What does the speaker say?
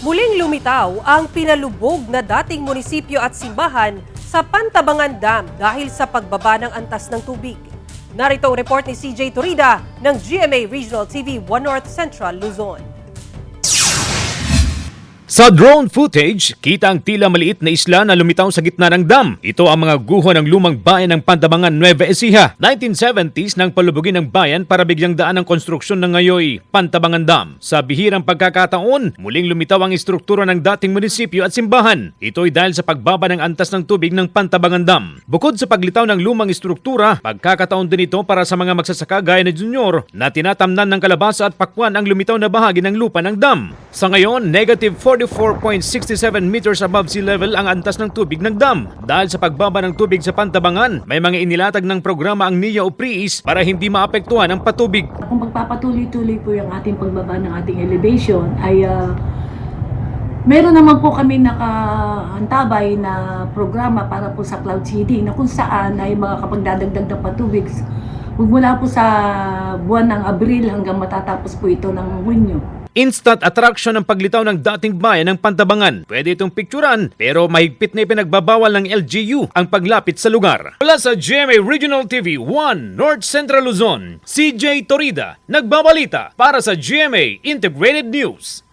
Muling lumitaw ang pinalubog na dating munisipyo at simbahan sa Pantabangan Dam dahil sa pagbaba ng antas ng tubig. Narito ang report ni CJ Turida ng GMA Regional TV 1 North Central Luzon. Sa drone footage, kita ang tila maliit na isla na lumitaw sa gitna ng dam. Ito ang mga guho ng lumang bayan ng Pantabangan, Nueva Ecija. 1970s nang palubugin ng bayan para bigyang daan ang konstruksyon ng ngayoy, Pantabangan Dam. Sa bihirang pagkakataon, muling lumitaw ang istruktura ng dating munisipyo at simbahan. Ito'y dahil sa pagbaba ng antas ng tubig ng Pantabangan Dam. Bukod sa paglitaw ng lumang istruktura, pagkakataon din ito para sa mga magsasaka gaya ni Junior na tinatamnan ng kalabasa at pakwan ang lumitaw na bahagi ng lupa ng dam. Sa ngayon, negative 44.67 meters above sea level ang antas ng tubig ng dam. Dahil sa pagbaba ng tubig sa Pantabangan, may mga inilatag ng programa ang NIA o PRIIS para hindi maapektuhan ang patubig. Kung magpapatuloy-tuloy po yung ating pagbaba ng ating elevation ay ah, meron naman po kami nakaantabay na programa para po sa Cloud City na kung saan ay makakapagdadagdag ng patubig mula po sa buwan ng Abril hanggang matatapos po ito ng Hunyo. Instant attraction ang paglitaw ng dating bayan ng Pantabangan. Pwede itong picturean pero mahigpit na ipinagbabawal ng LGU ang paglapit sa lugar. Mula sa GMA Regional TV 1 North Central Luzon, CJ Torida, nagbabalita para sa GMA Integrated News.